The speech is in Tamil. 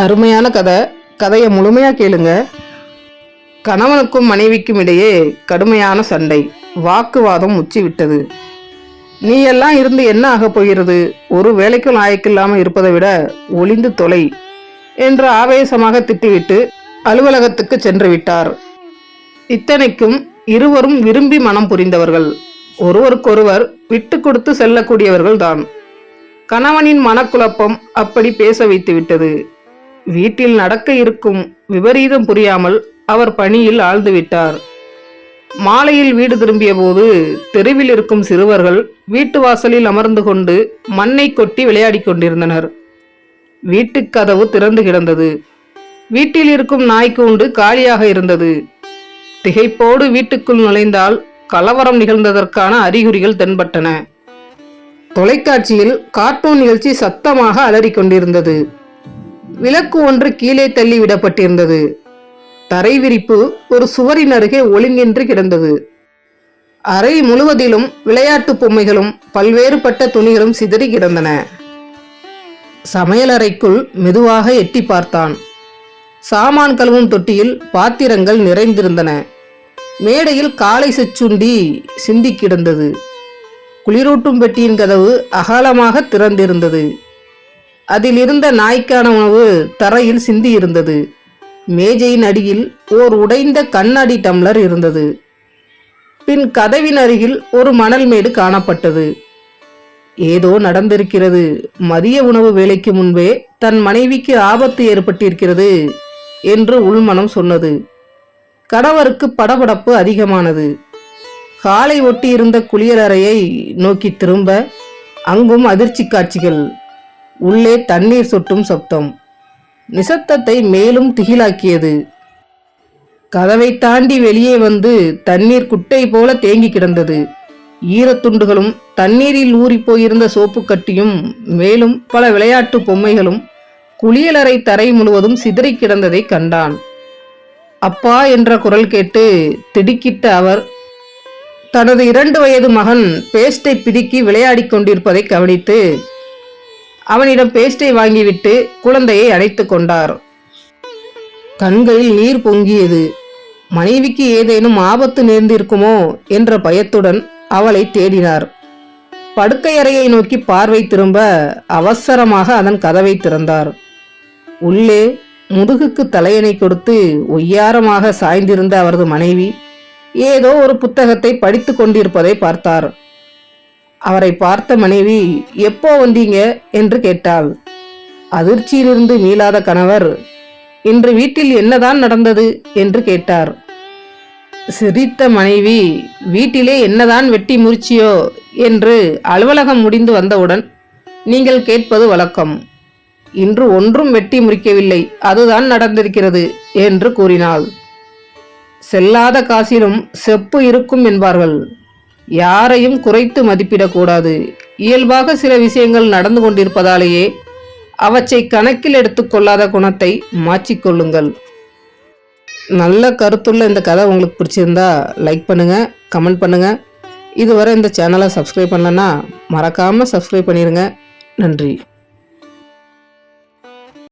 அருமையான கதை. கதையை முழுமையாக கேளுங்க. கணவனுக்கும் மனைவிக்கும் இடையே கடுமையான சண்டை. வாக்குவாதம் உச்சிவிட்டது நீ எல்லாம் இருந்து என்ன ஆகப் போகிறது? ஒரு வேலைக்கும் லாயக்கில்லாமல் இருப்பதை விட ஒளிந்து தொலை என்று ஆவேசமாக திட்டிவிட்டு அலுவலகத்துக்கு சென்று விட்டார். இத்தனைக்கும் இருவரும் விரும்பி மனம் புரிந்தவர்கள். ஒருவருக்கொருவர் விட்டு கொடுத்து செல்லக்கூடியவர்கள் தான் கணவனின் மனக்குழப்பம் அப்படி பேச வைத்து விட்டது வீட்டில் நடக்க இருக்கும் விபரீதம் புரியாமல் அவர் பணியில் ஆழ்ந்துவிட்டார். மாலையில் வீடு திரும்பிய போது தெருவில் இருக்கும் சிறுவர்கள் வீட்டு வாசலில் அமர்ந்து கொண்டு மண்ணை கொட்டி விளையாடிக் கொண்டிருந்தனர். வீட்டுக் கதவு திறந்து கிடந்தது. வீட்டில் இருக்கும் நாய்க்கூண்டு காலியாக இருந்தது. திகைப்போடு வீட்டுக்குள் நுழைந்தால் கலவரம் நிகழ்ந்ததற்கான அறிகுறிகள் தென்பட்டன. தொலைக்காட்சியில் கார்ட்டூன் நிகழ்ச்சி சத்தமாக அலறிக்கொண்டிருந்தது விளக்கு ஒன்று கீழே தள்ளி விடப்பட்டிருந்தது. தரை விரிப்பு ஒரு சுவரின் அருகே ஒழுங்கின்றி கிடந்தது. அறை முழுவதிலும் விளையாட்டு பொம்மைகளும் பல்வேறுபட்ட துணிகளும் சிதறி கிடந்தன. சமையலறைக்குள் மெதுவாக எட்டி பார்த்தான். சாமான் கழுவும் தொட்டியில் பாத்திரங்கள் நிறைந்திருந்தன. மேடையில் காலை செச்சுண்டி சிந்தி கிடந்தது. குளிரூட்டும் பெட்டியின் கதவு அகலமாக திறந்திருந்தது. அதில் இருந்த நாய்க்கான உணவு தரையில் சிந்தி இருந்தது மேஜையின் அடியில் ஓர் உடைந்த கண்ணாடி டம்ளர் இருந்தது. பின் கதவின் அருகில் ஒரு மணல் மேடு காணப்பட்டது. ஏதோ நடந்திருக்கிறது. மதிய உணவு வேலைக்கு முன்பே தன் மனைவிக்கு ஆபத்து ஏற்பட்டிருக்கிறது என்று உள்மனம் சொன்னது. கணவருக்கு படபடப்பு அதிகமானது. காலை ஒட்டி இருந்த குளியலறையை நோக்கி திரும்ப அங்கும் அதிர்ச்சி காட்சிகள் உள்ளே தண்ணீர் சொட்டும் சப்தம். நிசப்தத்தை மேலும் திகிலாக்கியது. கதவை தாண்டி வெளியே வந்து தண்ணீர் குட்டை போல தேங்கி கிடந்தது. ஈரத்துண்டுகளும் தண்ணீரில் ஊறிப் போயிருந்த சோப்பு கட்டியும் மேலும் பல விளையாட்டு பொம்மைகளும் குளியலறை தரை முழுவதும் சிதறி கிடந்ததை கண்டான். அப்பா என்ற குரல் கேட்டு திடுக்கிட்ட அவர் தனது இரண்டு வயது மகன் பேஸ்டை பிதுக்கி விளையாடிக் கொண்டிருப்பதை கவனித்து அவனிடம் பேஸ்டை வாங்கிவிட்டு குழந்தையை அணைத்து கொண்டார். கண்களில் நீர் பொங்கியது. மனைவிக்கு ஏதேனும் ஆபத்து நேர்ந்திருக்குமோ என்ற பயத்துடன் அவளை தேடினார். படுக்கையறையை நோக்கி பார்வை திரும்ப அவசரமாக அதன் கதவை திறந்தார். உள்ளே முதுகுக்கு தலையணை கொடுத்து ஒய்யாரமாக சாய்ந்திருந்த அவரது மனைவி ஏதோ ஒரு புத்தகத்தை படித்து கொண்டிருப்பதை பார்த்தார். அவரை பார்த்த மனைவி எப்போ வந்தீங்க? என்று கேட்டாள். அதிர்ச்சியிலிருந்து மீளாத கணவர் இன்று வீட்டில் என்னதான் நடந்தது? என்று கேட்டார். சிரித்த மனைவி வீட்டிலே என்னதான் வெட்டி முறிச்சியோ? என்று அலுவலகம் முடிந்து வந்தவுடன் நீங்கள் கேட்பது வழக்கம். இன்று ஒன்றும் வெட்டி முறிக்கவில்லை. அதுதான் நடந்திருக்கிறது என்று கூறினாள். செல்லாத காசிலும் செப்பு இருக்கும் என்பார்கள். யாரையும் குறைத்து மதிப்பிடக்கூடாது. இயல்பாக சில விஷயங்கள் நடந்து கொண்டிருப்பதாலேயே அவற்றை கணக்கில் எடுத்துக்கொள்ளாத குணத்தை மாற்றிக்கொள்ளுங்கள் நல்ல கருத்துள்ள இந்த கதை உங்களுக்கு பிடிச்சிருந்தா லைக் பண்ணுங்கள் கமெண்ட் பண்ணுங்கள் இதுவரை இந்த சேனலை சப்ஸ்கிரைப் பண்ணலன்னா மறக்காமல் சப்ஸ்கிரைப் பண்ணிடுங்க நன்றி.